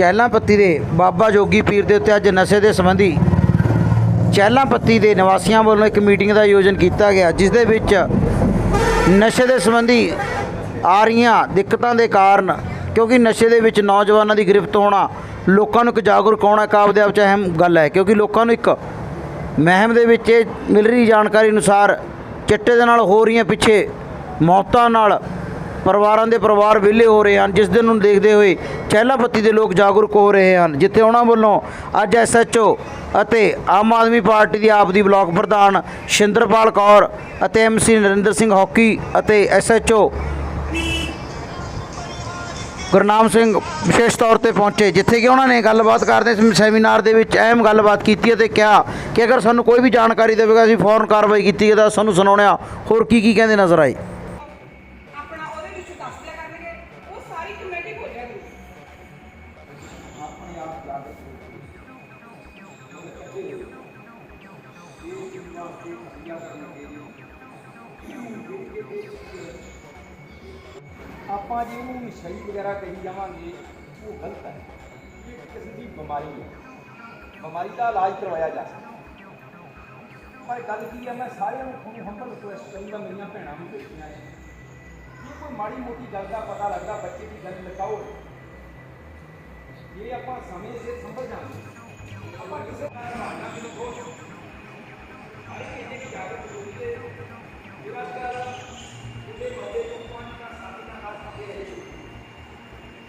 ਚਹਿਲਾਂ ਪੱਤੀ ਦੇ ਬਾਬਾ ਜੋਗੀ ਪੀਰ ਦੇ ਉੱਤੇ ਅੱਜ ਨਸ਼ੇ ਦੇ ਸੰਬੰਧੀ ਚਹਿਲਾਂ ਪੱਤੀ ਦੇ ਨਿਵਾਸੀਆਂ ਵੱਲੋਂ ਇੱਕ ਮੀਟਿੰਗ ਦਾ ਆਯੋਜਨ ਕੀਤਾ ਗਿਆ, ਜਿਸ ਦੇ ਵਿੱਚ ਨਸ਼ੇ ਦੇ ਸੰਬੰਧੀ ਆ ਰਹੀਆਂ ਦਿੱਕਤਾਂ ਦੇ ਕਾਰਨ, ਕਿਉਂਕਿ ਨਸ਼ੇ ਦੇ ਵਿੱਚ ਨੌਜਵਾਨਾਂ ਦੀ ਗ੍ਰਿਫਤ ਹੋਣਾ, ਲੋਕਾਂ ਨੂੰ ਇੱਕ ਜਾਗਰੂਕ ਹੋਣਾ ਇੱਕ ਆਪਦੇ ਆਪ 'ਚ ਅਹਿਮ ਗੱਲ ਹੈ, ਕਿਉਂਕਿ ਲੋਕਾਂ ਨੂੰ ਇੱਕ ਮਹਿਮ ਦੇ ਵਿੱਚ ਇਹ ਮਿਲ ਰਹੀ ਜਾਣਕਾਰੀ ਅਨੁਸਾਰ ਚਿੱਟੇ ਦੇ ਨਾਲ ਹੋ ਰਹੀਆਂ ਪਿੱਛੇ ਮੌਤਾਂ ਨਾਲ ਪਰਿਵਾਰਾਂ ਦੇ ਪਰਿਵਾਰ ਵਿਹਲੇ ਹੋ ਰਹੇ ਹਨ। ਜਿਸ ਦਿਨ ਨੂੰ ਦੇਖਦੇ ਹੋਏ ਚਹਿਲਾਪੱਤੀ ਦੇ ਲੋਕ ਜਾਗਰੂਕ ਹੋ ਰਹੇ ਹਨ। ਜਿੱਥੇ ਉਹਨਾਂ ਵੱਲੋਂ ਅੱਜ ਐਸਐਚਓ ਅਤੇ ਆਮ ਆਦਮੀ ਪਾਰਟੀ ਦੀ ਆਪ ਦੀ ਬਲਾਕ ਪ੍ਰਧਾਨ ਸ਼ਿੰਦਰਪਾਲ ਕੌਰ ਅਤੇ ਐਮਸੀ ਨਰਿੰਦਰ ਸਿੰਘ ਹੌਕੀ ਅਤੇ ਐਸਐਚਓ ਗੁਰਨਾਮ ਸਿੰਘ ਵਿਸ਼ੇਸ਼ ਤੌਰ ਤੇ ਪਹੁੰਚੇ। ਜਿੱਥੇ ਕਿ ਉਹਨਾਂ ਨੇ ਗੱਲਬਾਤ ਕਰਦੇ ਇਸ ਸੈਮੀਨਾਰ ਦੇ ਵਿੱਚ ਅਹਿਮ ਗੱਲਬਾਤ ਕੀਤੀ ਅਤੇ ਕਿਹਾ ਕਿ ਅਗਰ ਸਾਨੂੰ ਕੋਈ ਵੀ ਜਾਣਕਾਰੀ ਦੇਵੇਗਾ, ਅਸੀਂ ਫੌਰਨ ਕਾਰਵਾਈ ਕੀਤੀ ਤਾਂ ਸਾਨੂੰ ਸੁਣਾਉਣਾ ਹੋਰ ਕੀ ਕੀ ਕਹਿੰਦੇ ਨਜ਼ਰ ਆਏ? ਦੱਸ ਦਿਆ ਕਰਨਗੇ, ਉਹ ਸਾਰੀ ਕਮੇਟੀ ਹੋ ਜਾਏਗੀ। ਆਪਾਂ ਜੇ ਉਹਨੂੰ ਨਸ਼ਈ ਵਗੈਰਾ ਕਹੀ ਜਾਵਾਂਗੇ, ਉਹ ਗਲਤ ਹੈ। ਇਹ ਕਿਸੇ ਦੀ ਬਿਮਾਰੀ ਹੈ। ਬਿਮਾਰੀ ਦਾ ਇਲਾਜ ਕਰਵਾਇਆ ਜਾ ਸਕਦਾ ਪਰ ਗੱਲ ਕੀ ਹੈ, ਮੈਂ ਸਾਰਿਆਂ ਨੂੰ ਤੁਹਾਨੂੰ ਹੰਬਲ ਰਿਕੁਐਸਟ ਕਰੂੰਗਾ, ਮੇਰੀਆਂ ਭੈਣਾਂ ਨੂੰ ਬੇਟੀਆਂ ਨੇ। ਜੇ ਕੋਈ ਮਾੜੀ ਮੋਟੀ ਗੱਲ ਦਾ ਪਤਾ ਲੱਗਦਾ ਬੱਚੇ ਦੀ ਗੱਲ ਲਗਾਓ ਇਹ ਆਪਾਂ ਸਮੇਂ ਸਿਰ ਸੰਭਲ ਜਾਂਦੇ ਆਪਾਂ ਕਿਸੇ ਦਾ ਬਹਾਨਾ ਮੈਨੂੰ ਬਹੁਤ ਹਰ ਇੱਕ ਇਹਦੇ ਵਿੱਚ ਜਾਗਰੂਕ ਹੋ ਕੇ ਜਿਹੜਾ ਕਰ ਉਹਦੇ ਬੰਦੇ ਨੂੰ ਪੰਜ ਦਾ ਸੱਤ ਦਾ ਨਾਲ ਖਾਤੇ ਰਹੇ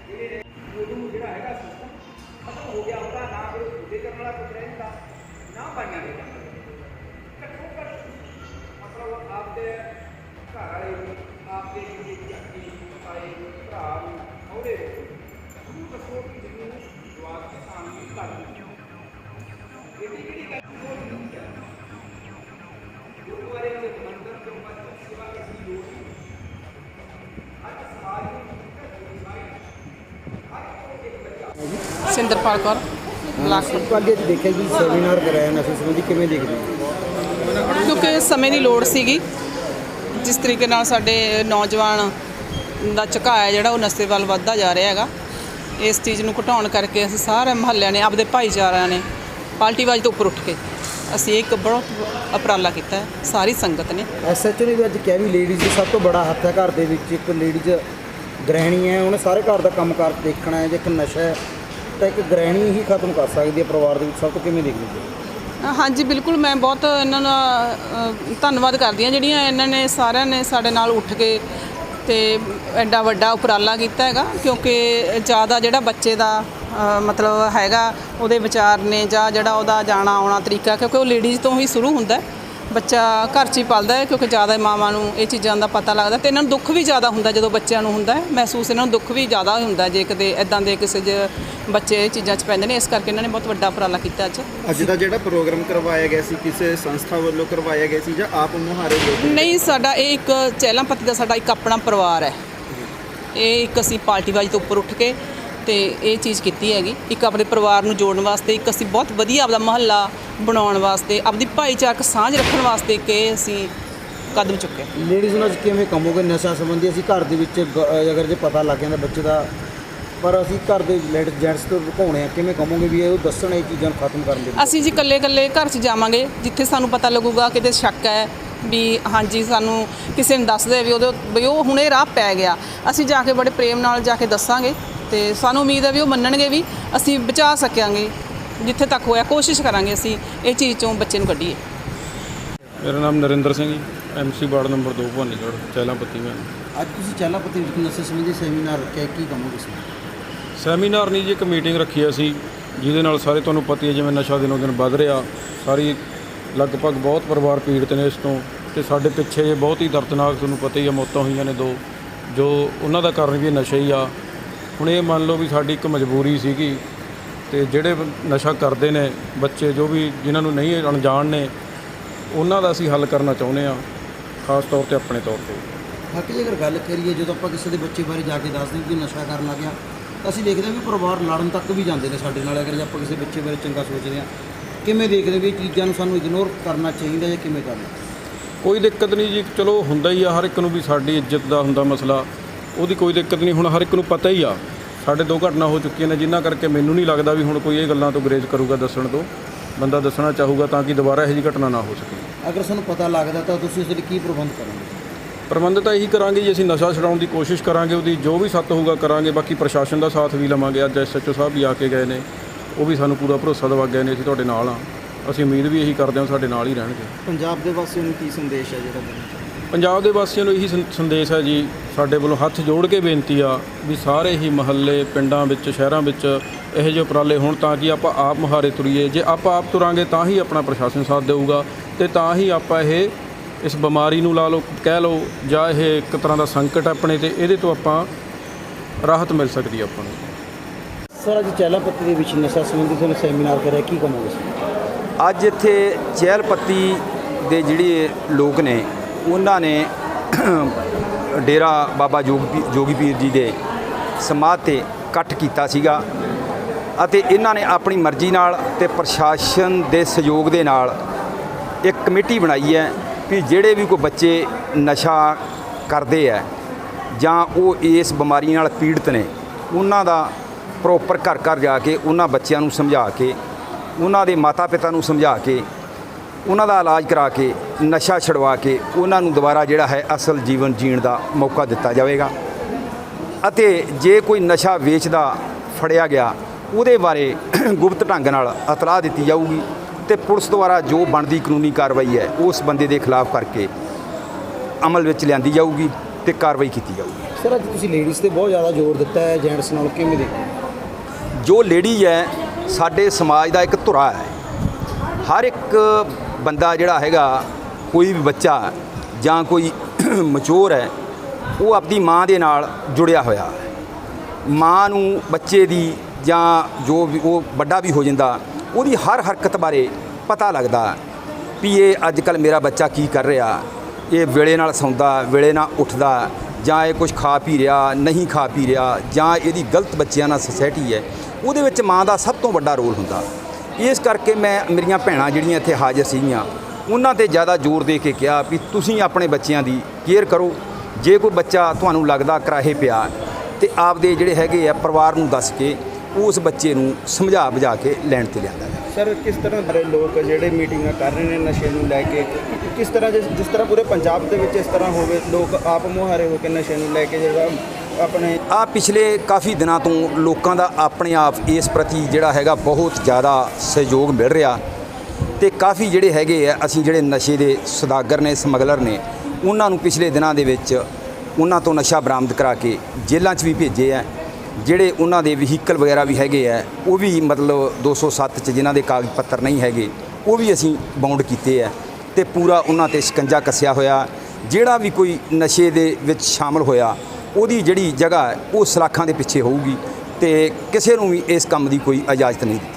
ਜਿਹੜੇ ਉਦੋਂ ਜਿਹੜਾ ਹੈਗਾ ਸਿਸਟਮ ਖਤਮ ਹੋ ਗਿਆ ਉਹਦਾ ਨਾ ਫਿਰ ਦੂਜੇ ਕਰਨ ਵਾਲਾ ਕੁਝ ਰਹਿੰਦਾ ਨਾ ਪਾਈਆਂ ਦੇ ਘੱਟੋ ਘੱਟ ਮਤਲਬ ਆਪਦੇ ਘਰ ਵਾਲੇ ਨੂੰ ਆਪਦੇ ਜਿਹੜੇ ਚਾਚੀ ਤਾਏ ਭਰਾ ਨੂੰ ਉਹਦੇ ਉਹਨੂੰ ਦੱਸੋ ਕਿ ਜਿਹਨੂੰ ਜਵਾਬ ਦੇ ਸਾਹਮਣੇ ਕਰ ਦਿਓ ਇਹਦੀ ਕਿਹੜੀ ਗੱਲ ਹੋ? ਰਹੀ ਹੈ? ਗੁਰਦੁਆਰੇ ਦੇ ਮੰਦਰ ਤੋਂ ਬਾਅਦ ਸੇਵਾ ਕਰਨ ਦੀ ਲੋੜ ਨਹੀਂ। ਅੱਜ ਸਮਾਜ ਨੂੰ ਦਿੱਕਤ ਹੋ ਰਹੀ ਹੈ ਹਰ ਕੋਈ ਇੱਕ ਬੱਚਾ। ਸਿੰਦਰਪਾਲ ਕੌਰ ਬਲਾਕ ਅੱਗੇ ਦੇਖਿਆ ਜੀ ਸੈਮੀਨਾਰ ਕਰਾਇਆ ਨਸ਼ੇ ਸੰਬੰਧੀ ਕਿਵੇਂ ਦੇਖਦੇ ਹੋ? ਕਿਉਂਕਿ ਸਮੇਂ ਦੀ ਲੋੜ ਸੀਗੀ। ਜਿਸ ਤਰੀਕੇ ਨਾਲ ਸਾਡੇ ਨੌਜਵਾਨ ਦਾ ਝੁਕਾਅ ਜਿਹੜਾ, ਉਹ ਨਸ਼ੇ ਵੱਲ ਵੱਧਦਾ ਜਾ ਰਿਹਾ ਹੈਗਾ। ਇਸ ਚੀਜ਼ ਨੂੰ ਘਟਾਉਣ ਕਰਕੇ ਅਸੀਂ ਸਾਰੇ ਮਹੱਲਿਆਂ ਨੇ, ਆਪਦੇ ਭਾਈਚਾਰਿਆਂ ਨੇ ਪਾਲਟੀਵਾਜ ਤੋਂ ਉੱਪਰ ਉੱਠ ਕੇ ਅਸੀਂ ਇੱਕ ਬੜਾ ਉਪਰਾਲਾ ਕੀਤਾ ਹੈ, ਸਾਰੀ ਸੰਗਤ ਨੇ। ਐਸਐਚਓ ਨੇ ਵੀ ਅੱਜ ਕਿਹਾ ਵੀ ਲੇਡੀਜ਼ ਸਭ ਤੋਂ ਬੜਾ ਹੱਥ ਹੈ ਘਰ ਦੇ ਵਿੱਚ, ਇੱਕ ਲੇਡੀਜ਼ ਗ੍ਰਹਿਣੀ ਹੈ, ਉਹਨੇ ਸਾਰੇ ਘਰ ਦਾ ਕੰਮਕਾਰ ਦੇਖਣਾ ਹੈ, ਜੇ ਇੱਕ ਨਸ਼ਾ ਹੈ, ਤਾਂ ਇੱਕ ਗ੍ਰਹਿਣੀ ਹੀ ਖਤਮ ਕਰ ਸਕਦੀ ਹੈ ਪਰਿਵਾਰ ਦੇ ਵਿੱਚ, ਸਭ ਤੋਂ ਕਿਵੇਂ ਦੇਖਦੇ ਹੋ? ਹਾਂਜੀ ਬਿਲਕੁਲ ਮੈਂ ਬਹੁਤ ਇਹਨਾਂ ਦਾ ਅ, ਧੰਨਵਾਦ ਕਰਦੀ ਹਾਂ ਜਿਹੜੀਆਂ ਇਹਨਾਂ ਨੇ ਸਾਰਿਆਂ ਨੇ ਸਾਡੇ ਨਾਲ ਉੱਠ ਕੇ ਤੇ ਐਡਾ ਵੱਡਾ ਉਪਰਾਲਾ ਕੀਤਾ ਹੈਗਾ ਕਿਉਂਕਿ ਜ਼ਿਆਦਾ ਜਿਹੜਾ ਬੱਚੇ ਦਾ ਅ, ਮਤਲਬ ਹੈਗਾ ਉਹਦੇ ਵਿਚਾਰ ਨੇ ਜਾਂ ਜਿਹੜਾ ਉਹਦਾ ਜਾਣਾ ਆਉਣਾ ਤਰੀਕਾ ਕਿਉਂਕਿ ਉਹ ਲੇਡੀਜ਼ ਤੋਂ ਹੀ ਸ਼ੁਰੂ ਹੁੰਦਾ ਹੈ। ਬੱਚਾ ਘਰ 'ਚ ਹੀ ਪਲਦਾ ਹੈ ਕਿਉਂਕਿ ਜ਼ਿਆਦਾ ਮਾਵਾਂ ਨੂੰ ਇਹ ਚੀਜ਼ਾਂ ਦਾ ਪਤਾ ਲੱਗਦਾ ਤੇ ਇਹਨਾਂ ਨੂੰ ਦੁੱਖ ਵੀ ਜ਼ਿਆਦਾ ਹੁੰਦਾ ਜਦੋਂ ਬੱਚਿਆਂ ਨੂੰ ਹੁੰਦਾ ਹੈ ਮਹਿਸੂਸ ਇਹਨਾਂ ਨੂੰ ਦੁੱਖ ਵੀ ਜ਼ਿਆਦਾ ਹੁੰਦਾ ਜੇ ਕਦੇ ਇਦਾਂ ਦੇ ਕਿਸੇ ਜ ਬੱਚੇ ਇਹ ਚੀਜ਼ਾਂ 'ਚ ਪੈਂਦੇ ਨੇ ਇਸ ਕਰਕੇ ਇਹਨਾਂ ਨੇ ਬਹੁਤ ਵੱਡਾ ਉਪਰਾਲਾ ਕੀਤਾ ਅੱਜ। ਅੱਜ ਦਾ ਜਿਹੜਾ ਪ੍ਰੋਗਰਾਮ ਕਰਵਾਇਆ ਗਿਆ ਸੀ ਕਿਸੇ ਸੰਸਥਾ ਵੱਲੋਂ ਕਰਵਾਇਆ ਗਿਆ ਸੀ ਜਾਂ ਆਪ ਮੁਹਾਰੇ ਲੋਕ ਨਹੀਂ ਸਾਡਾ ਇਹ ਇੱਕ ਚਹਿਲਾਪੱਤੀ ਦਾ ਸਾਡਾ ਇੱਕ ਆਪਣਾ ਪਰਿਵਾਰ ਹੈ। ਇਹ ਇੱਕ ਅਸੀਂ ਪਾਰਟੀ ਵਾਈਜ਼ ਤੋਂ ਉੱਪਰ ਉੱਠ ਕੇ ਤੇ ਇਹ ਚੀਜ਼ ਕੀਤੀ ਹੈਗੀ। ਇੱਕ ਆਪਣੇ ਪਰਿਵਾਰ ਨੂੰ ਜੋੜਨ ਵਾਸਤੇ ਇੱਕ ਅਸੀਂ ਬਹੁਤ ਵਧੀਆ ਆਪਦਾ ਮਹੱਲਾ ਬਣਾਉਣ ਵਾਸਤੇ ਆਪਦੀ ਭਾਈਚਾਰਕ ਸਾਂਝ ਰੱਖਣ ਵਾਸਤੇ ਇਹ ਅਸੀਂ ਕਦਮ ਚੁੱਕੇ। ਲੇਡੀਜ਼ ਨੂੰ ਅੱਜ ਕਿਵੇਂ ਕਮੋਗੇ ਨਸ਼ਾ ਸੰਬੰਧੀ ਅਸੀਂ ਘਰ ਦੇ ਵਿੱਚ ਗ- ਅਗਰ ਜੇ ਪਤਾ ਲੱਗ ਜਾਂਦਾ ਬੱਚੇ ਦਾ ਪਰ ਅਸੀਂ ਘਰ ਦੇ ਲੇਡੀਜ਼ ਜੈਂਟਸ ਤੋਂ ਲੁਕਾਉਣੇ ਆ ਕਿਵੇਂ ਕਮੋਗੇ ਵੀ ਇਹ ਉਹ ਦੱਸਣ ਇਹ ਚੀਜ਼ਾਂ ਖਤਮ ਕਰਨ ਦੇ ਲਈ ਅਸੀਂ ਜੀ ਇਕੱਲੇ ਇਕੱਲੇ ਘਰ 'ਚ ਜਾਵਾਂਗੇ ਜਿੱਥੇ ਸਾਨੂੰ ਪਤਾ ਲੱਗੂਗਾ ਕਿਤੇ ਸ਼ੱਕ ਹੈ ਵੀ ਹਾਂਜੀ ਸਾਨੂੰ ਕਿਸੇ ਨੇ ਦੱਸ ਦੇ ਵੀ ਉਹਦੇ ਵੀ ਉਹ ਹੁਣੇ ਰਾਹ ਪੈ ਗਿਆ। ਅਸੀਂ ਜਾ ਕੇ ਬੜੇ ਪ੍ਰੇਮ ਨਾਲ ਜਾ ਕੇ ਦੱਸਾਂਗੇ ਤੇ ਸਾਨੂੰ ਉਮੀਦ ਹੈ ਵੀ ਉਹ ਮੰਨਣਗੇ ਵੀ ਅਸੀਂ ਬਚਾ ਸਕਾਂਗੇ ਜਿੱਥੇ ਤੱਕ ਹੋਇਆ ਕੋਸ਼ਿਸ਼ ਕਰਾਂਗੇ ਅਸੀਂ ਇਹ ਚੀਜ਼ ਚੋਂ ਬੱਚੇ ਨੂੰ ਕੱਢੀਏ। ਮੇਰਾ ਨਾਮ Narinder Singh ji MC ward number 2 Bhawanigarh ਚੈਲਾਪੱਤੀ ਮੈਂ ਅੱਜ ਤੁਸੀਂ ਚਹਿਲਾਪੱਤੀ ਵਿੱਚ ਨਸ਼ੇ ਸੰਬੰਧੀ ਸੈਮੀਨਾਰ ਰੱਖਿਆ ਕੀ ਕਮੋਗੇ ਤੁਸੀਂ? ਸੈਮੀਨਾਰ ਨਹੀਂ ਜੀ, ਇੱਕ ਮੀਟਿੰਗ ਰੱਖੀ ਅਸੀਂ, ਜਿਹਦੇ ਨਾਲ ਸਾਰੇ ਤੁਹਾਨੂੰ ਪਤਾ ਹੀ ਹੈ ਜਿਵੇਂ ਨਸ਼ਾ ਦਿਨੋਂ ਦਿਨ ਵੱਧ ਰਿਹਾ। ਸਾਰੀ ਲਗਭਗ ਬਹੁਤ ਪਰਿਵਾਰ ਪੀੜਤ ਨੇ ਇਸ ਤੋਂ, ਤੇ ਸਾਡੇ ਪਿੱਛੇ ਜੇ ਬਹੁਤ ਹੀ ਦਰਦਨਾਕ ਤੁਹਾਨੂੰ ਪਤਾ ਹੀ ਹੈ ਮੌਤਾਂ ਹੋਈਆਂ ਨੇ ਦੋ, ਜੋ ਉਹਨਾਂ ਦਾ ਕਾਰਨ ਵੀ ਇਹ ਨਸ਼ਾ ਹੀ ਆ। ਹੁਣ ਇਹ ਮੰਨ ਲਓ ਵੀ ਸਾਡੀ ਇੱਕ ਮਜਬੂਰੀ ਸੀਗੀ, ਤੇ ਜਿਹੜੇ ਨਸ਼ਾ ਕਰਦੇ ਨੇ, ਬੱਚੇ ਜੋ ਵੀ ਜਿਨ੍ਹਾਂ ਨੂੰ ਨਹੀਂ ਅਣਜਾਣ ਨੇ, ਉਹਨਾਂ ਦਾ ਅਸੀਂ ਹੱਲ ਕਰਨਾ ਚਾਹੁੰਦੇ ਆ, ਖਾਸ ਤੌਰ ਤੇ ਆਪਣੇ ਤੌਰ ਤੇ। ਬਾਕੀ ਜੇ ਅਗਰ ਗੱਲ ਕਰੀਏ, ਜਦੋਂ ਆਪਾਂ ਕਿਸੇ ਦੇ ਬੱਚੇ ਬਾਰੇ ਜਾ ਕੇ ਦੱਸਦੇ ਕਿ ਨਸ਼ਾ ਕਰਨ ਲੱਗ ਗਿਆ ਅਸੀਂ ਦੇਖਦੇ ਹਾਂ ਵੀ ਪਰਿਵਾਰ ਲੜਨ ਤੱਕ ਵੀ ਜਾਂਦੇ ਨੇ ਸਾਡੇ ਨਾਲ ਅਗਰ ਜੇ ਆਪਾਂ ਕਿਸੇ ਬੱਚੇ ਬਾਰੇ ਚੰਗਾ ਸੋਚਦੇ ਹਾਂ। ਕਿਵੇਂ ਦੇਖਦੇ ਵੀ ਇਹ ਚੀਜ਼ਾਂ ਨੂੰ ਸਾਨੂੰ ਇਗਨੋਰ ਕਰਨਾ ਚਾਹੀਦਾ ਜਾਂ ਕਿਵੇਂ ਕਰਨਾ? ਕੋਈ ਦਿੱਕਤ ਨਹੀਂ ਜੀ ਚਲੋ ਹੁੰਦਾ ਹੀ ਆ ਹਰ ਇੱਕ ਨੂੰ ਵੀ ਸਾਡੀ ਇੱਜ਼ਤ ਦਾ ਹੁੰਦਾ ਮਸਲਾ। ਉਹਦੀ ਕੋਈ ਦਿੱਕਤ ਨਹੀਂ ਹੁਣ ਹਰ ਇੱਕ ਨੂੰ ਪਤਾ ਹੀ ਆ। ਸਾਡੇ ਦੋ ਘਟਨਾ ਹੋ ਚੁੱਕੀਆਂ ਨੇ ਜਿਨ੍ਹਾਂ ਕਰਕੇ ਮੈਨੂੰ ਨਹੀਂ ਲੱਗਦਾ ਵੀ ਹੁਣ ਕੋਈ ਇਹ ਗੱਲਾਂ ਤੋਂ ਗਰੇਜ ਕਰੂਗਾ ਦੱਸਣ ਤੋਂ। ਬੰਦਾ ਦੱਸਣਾ ਚਾਹੂਗਾ ਤਾਂ ਕਿ ਦੁਬਾਰਾ ਇਹੋ ਜਿਹੀ ਘਟਨਾ ਨਾ ਹੋ ਸਕੇ। ਅਗਰ ਤੁਹਾਨੂੰ ਪਤਾ ਲੱਗਦਾ ਤਾਂ ਤੁਸੀਂ ਉਸ ਲਈ ਕੀ ਪ੍ਰਬੰਧ ਕਰੋਗੇ? ਪ੍ਰਬੰਧ ਤਾਂ ਇਹੀ ਕਰਾਂਗੇ ਜੀ ਅਸੀਂ ਨਸ਼ਾ ਛਡਾਉਣ ਦੀ ਕੋਸ਼ਿਸ਼ ਕਰਾਂਗੇ ਉਹਦੀ ਜੋ ਵੀ ਸੱਤ ਹੋਊਗਾ ਕਰਾਂਗੇ ਬਾਕੀ ਪ੍ਰਸ਼ਾਸਨ ਦਾ ਸਾਥ ਵੀ ਲਵਾਂਗੇ। ਅੱਜ ਐਸਐਚਓ ਸਾਹਿਬ ਵੀ ਆ ਕੇ ਗਏ ਨੇ ਉਹ ਵੀ ਸਾਨੂੰ ਪੂਰਾ ਭਰੋਸਾ ਦਵਾ ਗਏ ਨੇ ਅਸੀਂ ਤੁਹਾਡੇ ਨਾਲ ਆ ਅਸੀਂ ਉਮੀਦ ਵੀ ਇਹੀ ਕਰਦੇ ਹਾਂ ਸਾਡੇ ਨਾਲ ਹੀ ਰਹਿਣਗੇ। ਪੰਜਾਬ ਦੇ ਵਾਸੀਆਂ ਨੂੰ ਕੀ ਸੰਦੇਸ਼ ਹੈ ਜਿਹੜਾ ਪੰਜਾਬ ਦੇ ਵਾਸੀਆਂ ਨੂੰ ਇਹੀ ਸੰਦੇਸ਼ ਹੈ ਜੀ ਸਾਡੇ ਵੱਲੋਂ ਹੱਥ ਜੋੜ ਕੇ ਬੇਨਤੀ ਆ ਵੀ ਸਾਰੇ ਹੀ ਮਹੱਲੇ ਪਿੰਡਾਂ ਵਿੱਚ ਸ਼ਹਿਰਾਂ ਵਿੱਚ ਇਹੋ ਜਿਹੇ ਉਪਰਾਲੇ ਹੋਣ ਤਾਂ ਕਿ ਆਪਾਂ ਆਪ ਮੁਹਾਰੇ ਤੁਰੀਏ। ਜੇ ਆਪਾਂ ਆਪ ਤੁਰਾਂਗੇ ਤਾਂ ਹੀ ਆਪਣਾ ਪ੍ਰਸ਼ਾਸਨ ਸਾਥ ਦੇਊਗਾ ਤੇ ਤਾਂ ਹੀ ਆਪਾਂ ਇਹ ਇਸ ਬਿਮਾਰੀ ਨੂੰ ਲਾ ਲਓ ਕਹਿ ਲਓ ਜਾਂ ਇਹ ਇੱਕ ਤਰ੍ਹਾਂ ਦਾ ਸੰਕਟ ਆਪਣੇ ਤੇ ਇਹਦੇ ਤੋਂ ਆਪਾਂ ਰਾਹਤ ਮਿਲ ਸਕਦੀ ਹੈ ਆਪਾਂ ਨੂੰ। ਸਰ ਅੱਜ ਚੈਲਾਪੱਤੀ ਦੇ ਵਿੱਚ ਨਸ਼ਾ ਸੰਬੰਧੀ ਤੁਹਾਨੂੰ ਸੈਮੀਨਾਰ ਕਰਿਆ ਕੀ ਕਹੋਗੇ ਸਰ ਅੱਜ ਇੱਥੇ ਚਹਿਲ ਪੱਤੀ ਦੇ ਜਿਹੜੇ ਲੋਕ ਨੇ ਉਹਨਾਂ ਨੇ ਡੇਰਾ ਬਾਬਾ ਜੋਗੀ ਪੀਰ ਜੀ ਦੇ ਸਮਾਧ ਤੇ ਇਕੱਠ ਕੀਤਾ ਸੀਗਾ ਅਤੇ ਇਹਨਾਂ ਨੇ ਆਪਣੀ ਮਰਜ਼ੀ ਨਾਲ ਤੇ ਪ੍ਰਸ਼ਾਸਨ ਦੇ ਸਹਿਯੋਗ ਦੇ ਨਾਲ ਇੱਕ ਕਮੇਟੀ ਬਣਾਈ ਹੈ ਵੀ ਜਿਹੜੇ ਵੀ ਕੋਈ ਬੱਚੇ ਨਸ਼ਾ ਕਰਦੇ ਹੈ ਜਾਂ ਉਹ ਇਸ ਬਿਮਾਰੀ ਨਾਲ ਪੀੜਤ ਨੇ, ਉਹਨਾਂ ਦਾ ਪ੍ਰੋਪਰ ਘਰ ਘਰ ਜਾ ਕੇ ਉਹਨਾਂ ਬੱਚਿਆਂ ਨੂੰ ਸਮਝਾ ਕੇ, ਉਹਨਾਂ ਦੇ ਮਾਤਾ ਪਿਤਾ ਨੂੰ ਸਮਝਾ ਕੇ, ਉਹਨਾਂ ਦਾ ਇਲਾਜ ਕਰਾ ਕੇ, ਨਸ਼ਾ ਛਡਵਾ ਕੇ ਉਹਨਾਂ ਨੂੰ ਦੁਬਾਰਾ ਜਿਹੜਾ ਹੈ ਅਸਲ ਜੀਵਨ ਜੀਣ ਦਾ ਮੌਕਾ ਦਿੱਤਾ ਜਾਵੇਗਾ। ਅਤੇ ਜੇ ਕੋਈ ਨਸ਼ਾ ਵੇਚਦਾ ਫੜਿਆ ਗਿਆ, ਉਹਦੇ ਬਾਰੇ ਗੁਪਤ ਢੰਗ ਨਾਲ ਇਤਲਾਹ ਦਿੱਤੀ ਜਾਊਗੀ। ਤੇ ਪੁਲਿਸ ਦੁਆਰਾ ਜੋ ਬਣਦੀ ਕਾਨੂੰਨੀ ਕਾਰਵਾਈ ਹੈ ਉਸ ਬੰਦੇ ਦੇ ਖਿਲਾਫ ਕਰਕੇ ਅਮਲ ਵਿੱਚ ਲਿਆਂਦੀ ਜਾਊਗੀ ਤੇ ਕਾਰਵਾਈ ਕੀਤੀ ਜਾਊਗੀ। ਸਰ ਅੱਜ ਤੁਸੀਂ ਲੇਡੀਜ਼ ਤੇ ਬਹੁਤ ਜ਼ਿਆਦਾ ਜ਼ੋਰ ਦਿੱਤਾ ਹੈ ਜੈਂਟਸ ਨਾਲ ਕਿਵੇਂ ਦੇਖੋ ਜੋ ਲੇਡੀ ਹੈ ਸਾਡੇ ਸਮਾਜ ਦਾ ਇੱਕ ਧੁਰਾ ਹੈ। ਹਰ ਇੱਕ ਬੰਦਾ ਜਿਹੜਾ ਹੈਗਾ ਕੋਈ ਵੀ ਬੱਚਾ ਜਾਂ ਕੋਈ ਮਚੋਰ ਹੈ ਉਹ ਆਪਣੀ ਮਾਂ ਦੇ ਨਾਲ ਜੁੜਿਆ ਹੋਇਆ ਹੈ। ਮਾਂ ਨੂੰ ਬੱਚੇ ਦੀ ਜਾਂ ਜੋ ਵੀ ਉਹ ਵੱਡਾ ਵੀ ਹੋ ਜਾਂਦਾ ਉਹਦੀ ਹਰ ਹਰਕਤ ਬਾਰੇ ਪਤਾ ਲੱਗਦਾ ਵੀ ਇਹ ਅੱਜ ਕੱਲ ਮੇਰਾ ਬੱਚਾ ਕੀ ਕਰ ਰਿਹਾ। ਇਹ ਵੇਲੇ ਨਾਲ ਸੌਂਦਾ, ਵੇਲੇ ਨਾਲ ਉੱਠਦਾ, ਜਾਂ ਇਹ ਕੁਝ ਖਾ ਪੀ ਰਿਹਾ, ਨਹੀਂ ਖਾ ਪੀ ਰਿਹਾ, ਜਾਂ ਇਹਦੀ ਗਲਤ ਬੱਚਿਆਂ ਨਾਲ ਸੋਸਾਇਟੀ ਹੈ, ਉਹਦੇ ਵਿੱਚ ਮਾਂ ਦਾ ਸਭ ਤੋਂ ਵੱਡਾ ਰੋਲ ਹੁੰਦਾ। ਇਸ ਕਰਕੇ ਮੈਂ ਮੇਰੀਆਂ ਭੈਣਾਂ ਜਿਹੜੀਆਂ ਇੱਥੇ ਹਾਜ਼ਰ ਸੀਗੀਆਂ, ਉਹਨਾਂ ਤੇ ਜ਼ਿਆਦਾ ਜ਼ੋਰ ਦੇ ਕੇ ਕਿਹਾ ਵੀ ਤੁਸੀਂ ਆਪਣੇ ਬੱਚਿਆਂ ਦੀ ਕੇਅਰ ਕਰੋ। ਜੇ ਕੋਈ ਬੱਚਾ ਤੁਹਾਨੂੰ ਲੱਗਦਾ ਕਰਾਹੇ ਪਿਆ, ਤੇ ਆਪਦੇ ਜਿਹੜੇ ਹੈਗੇ ਆ ਪਰਿਵਾਰ ਨੂੰ ਦੱਸ ਕੇ ਉਸ ਬੱਚੇ ਨੂੰ ਸਮਝਾ ਬੁਝਾ ਕੇ ਲੈਣ ਤੇ ਲਿਆਂਦਾ ਜਾਵੇ ਸਰ ਕਿਸ ਤਰ੍ਹਾਂ ਦੇ ਲੋਕ ਜਿਹੜੇ ਮੀਟਿੰਗਾਂ ਕਰ ਰਹੇ ਨੇ ਨਸ਼ੇ ਨੂੰ ਲੈ ਕੇ? ਕਿਸ ਤਰ੍ਹਾਂ ਜਿਸ ਜਿਸ ਤਰ੍ਹਾਂ ਪੂਰੇ ਪੰਜਾਬ ਦੇ ਵਿੱਚ ਇਸ ਤਰ੍ਹਾਂ ਹੋਵੇ ਲੋਕ ਆਪ ਮੁਹਾਰੇ ਹੋ ਕੇ ਨਸ਼ੇ ਨੂੰ ਲੈ ਕੇ ਜਿਹੜਾ ਆਪਣੇ ਆ ਪਿਛਲੇ ਕਾਫੀ ਦਿਨਾਂ ਤੋਂ ਲੋਕਾਂ ਦਾ ਆਪਣੇ ਆਪ ਇਸ ਪ੍ਰਤੀ ਜਿਹੜਾ ਹੈਗਾ ਬਹੁਤ ਜ਼ਿਆਦਾ ਸਹਿਯੋਗ ਮਿਲ ਰਿਹਾ ਤੇ ਕਾਫੀ ਜਿਹੜੇ ਹੈਗੇ ਆ ਅਸੀਂ ਜਿਹੜੇ ਨਸ਼ੇ ਦੇ ਸੁਦਾਗਰ ਨੇ ਸਮਗਲਰ ਨੇ ਉਹਨਾਂ ਨੂੰ ਪਿਛਲੇ ਦਿਨਾਂ ਦੇ ਵਿੱਚ ਉਹਨਾਂ ਤੋਂ ਨਸ਼ਾ ਬਰਾਮਦ ਕਰਾ ਕੇ ਜੇਲ੍ਹਾਂ 'ਚ ਵੀ ਭੇਜੇ ਆ। ਜਿਹੜੇ ਉਹਨਾਂ ਦੇ ਵਹੀਕਲ ਵਗੈਰਾ ਵੀ ਹੈਗੇ ਆ, ਉਹ ਵੀ ਮਤਲਬ 207 'ਚ ਜਿਨ੍ਹਾਂ ਦੇ ਕਾਗਜ਼ ਪੱਤਰ ਨਹੀਂ ਹੈਗੇ, ਉਹ ਵੀ ਅਸੀਂ ਬਾਉਂਡ ਕੀਤੇ ਆ ਤੇ ਪੂਰਾ ਉਹਨਾਂ ਤੇ ਸ਼ਿਕੰਜਾ ਕੱਸਿਆ ਹੋਇਆ। ਜਿਹੜਾ ਵੀ ਕੋਈ ਨਸ਼ੇ ਦੇ ਵਿੱਚ ਸ਼ਾਮਲ ਹੋਇਆ, ਉਹਦੀ ਜਿਹੜੀ ਜਗ੍ਹਾ, ਉਹ ਸਲਾਖਾਂ ਦੇ ਪਿੱਛੇ ਹੋਊਗੀ ਤੇ ਕਿਸੇ ਨੂੰ ਵੀ ਇਸ ਕੰਮ ਦੀ ਕੋਈ ਇਜਾਜ਼ਤ ਨਹੀਂ। ਦਿੱਤੀ